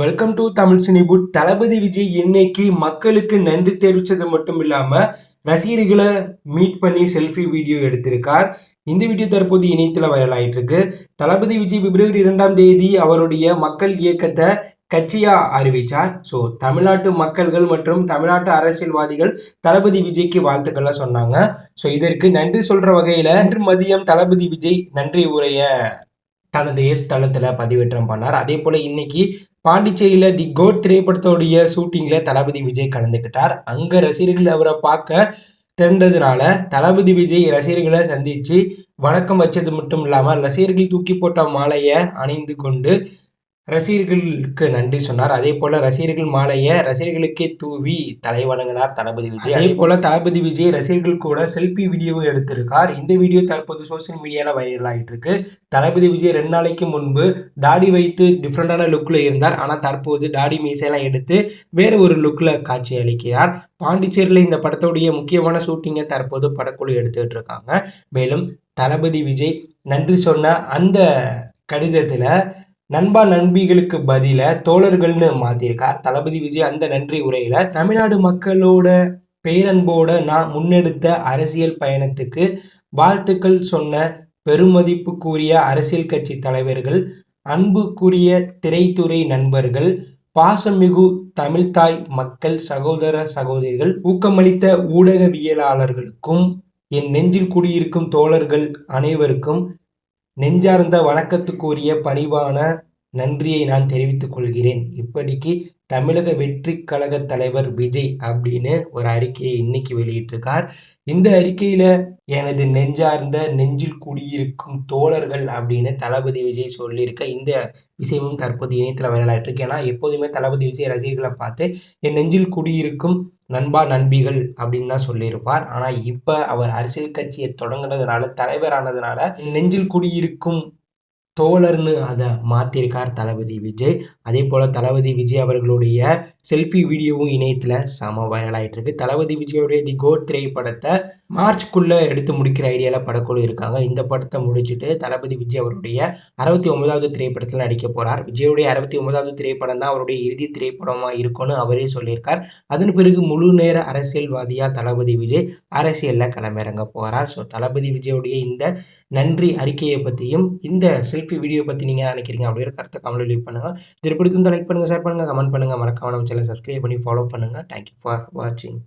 Welcome to Tamil சினிபுட் தளபதி விஜய் இன்னைக்கு மக்களுக்கு நன்றி தெரிவித்தது மட்டும் இல்லாம ரசிகர்களை மீட் பண்ணி செல்ஃபி வீடியோ எடுத்திருக்கார். இந்த வீடியோ தற்போது இணையத்தில் வைரல் ஆயிட்டு இருக்கு தளபதி விஜய் பிப்ரவரி இரண்டாம் தேதி அவருடைய மக்கள் இயக்கத்தை கட்சியா அறிவிச்சார். ஸோ தமிழ்நாட்டு மக்கள்கள் மற்றும் தமிழ்நாட்டு அரசியல்வாதிகள் தளபதி விஜய்க்கு வாழ்த்துக்களை சொன்னாங்க. ஸோ இதற்கு நன்றி சொல்ற வகையில இன்று மதியம் தளபதி விஜய் நன்றி உரைய தனது எஸ் தளத்தில் பதிவேற்றம் பண்ணார். அதே போல் இன்னைக்கு பாண்டிச்சேரியில் தி கோட் திரைப்படத்தோடைய ஷூட்டிங்கில் தளபதி விஜய் கலந்துக்கிட்டார். அங்கே ரசிகர்கள் அவரை பார்க்க திரண்டதுனால தளபதி விஜய் ரசிகர்களை சந்தித்து வணக்கம் வச்சது மட்டும் இல்லாமல் ரசிகர்கள் தூக்கி போட்ட மாலையை அணிந்து கொண்டு ரசிகர்களுக்கு நன்றி சொன்னார். அதே போல ரசிகர்கள் மாலையை ரசிகர்களுக்கே தூவி தலை வணங்கினார் தளபதி விஜய். அதே போல தளபதி விஜய் ரசிகர்கள் கூட செல்ஃபி வீடியோவும் எடுத்திருக்கார். இந்த வீடியோ தற்போது சோசியல் மீடியால வைரல் ஆகிட்டு இருக்கு. தளபதி விஜய் ரெண்டு நாளைக்கு முன்பு தாடி வைத்து டிஃப்ரெண்டான லுக்ல இருந்தார். ஆனால் தற்போது தாடி மீசையெல்லாம் எடுத்து வேற ஒரு லுக்ல காட்சி அளிக்கிறார் பாண்டிச்சேரியில் இந்த படத்தோடைய முக்கியமான ஷூட்டிங்கை தற்போது படக்குழு எடுத்துக்கிட்டு இருக்காங்க. மேலும் தளபதி விஜய் நன்றி சொன்ன அந்த கடிதத்தில் நண்பா நண்பிகளுக்கு பதில தோழர்கள்னு மாத்திருக்கார். தளபதி விஜய் அந்த நன்றி உரையில தமிழ்நாடு மக்களோட பேரன்போட நான் முன்னெடுத்த அரசியல் பயணத்துக்கு வாழ்த்துக்கள் சொன்ன பெருமதிப்பு கூறிய அரசியல் கட்சி தலைவர்கள் அன்புக்குரிய திரைத்துறை நண்பர்கள் பாசமிகு தமிழ்தாய் மக்கள் சகோதர சகோதரிகள் ஊக்கமளித்த ஊடகவியலாளர்களுக்கும் என் நெஞ்சில் குடியிருக்கும் தோழர்கள் அனைவருக்கும் நெஞ்சார்ந்த வணக்கத்துக்குரிய பணிவான நன்றியை நான் தெரிவித்துக் கொள்கிறேன். இப்படிக்கு தமிழக வெற்றி கழக தலைவர் விஜய் அப்படின்னு ஒரு அறிக்கையை இன்னைக்கு வெளியிட்டிருக்கார். இந்த அறிக்கையில எனது நெஞ்சார்ந்த நெஞ்சில் குடியிருக்கும் தோழர்கள் அப்படின்னு தளபதி விஜய் சொல்லியிருக்க இந்த விஷயமும் தற்போது இணையத்தில் வைரலாயிட்டு இருக்கு ஏன்னா எப்போதுமே தளபதி விஜய் ரசிகர்களை பார்த்து என் நெஞ்சில் குடியிருக்கும் நண்பா நண்பிகள் அப்படின்னு தான் சொல்லியிருப்பார். ஆனால் இப்போ அவர் அரசியல் கட்சியை தொடங்குனதுனால தலைவரானதுனால நெஞ்சில் குடியிருக்கும் தோழர்னு அதை மாற்றிருக்கார் தளபதி விஜய். அதே போல் தளபதி விஜய் அவர்களுடைய செல்ஃபி வீடியோவும் இணையத்தில் செம வைரலாகிட்டு இருக்கு தளபதி விஜயோடைய தி கோட் திரைப்படத்தை மார்ச்க்குள்ளே எடுத்து முடிக்கிற ஐடியாவில் படக்குழு இருக்காங்க. இந்த படத்தை முடிச்சுட்டு தளபதி விஜய் அவருடைய அறுபத்தி ஒன்பதாவது திரைப்படத்தில் நடிக்க போகிறார் விஜயோடைய அறுபத்தி ஒன்பதாவது திரைப்படம் தான் அவருடைய இறுதி திரைப்படமாக இருக்கும்னு அவரே சொல்லியிருக்கார். அதன் பிறகு முழு நேர அரசியல்வாதியாக தளபதி விஜய் அரசியலில் களமிறங்க போகிறார் ஸோ தளபதி விஜயோடைய இந்த நன்றி அறிக்கையை பற்றியும் இந்த செல்ஃபி வீடியோ பற்றி நீங்கள் நினைக்கிறீங்க? அப்படிங்கிற கருத்தை கமெண்ட் லீவ் பண்ணுங்கள் திருப்பி லைக் பண்ணுங்கள் ஷேர் பண்ணுங்கள் கமெண்ட் பண்ணுங்கள் மறக்காம நம்ம சேனல் சப்ஸ்கிரைப் பண்ணி ஃபாலோ பண்ணுங்கள் தேங்க்யூ ஃபார் வாட்சிங்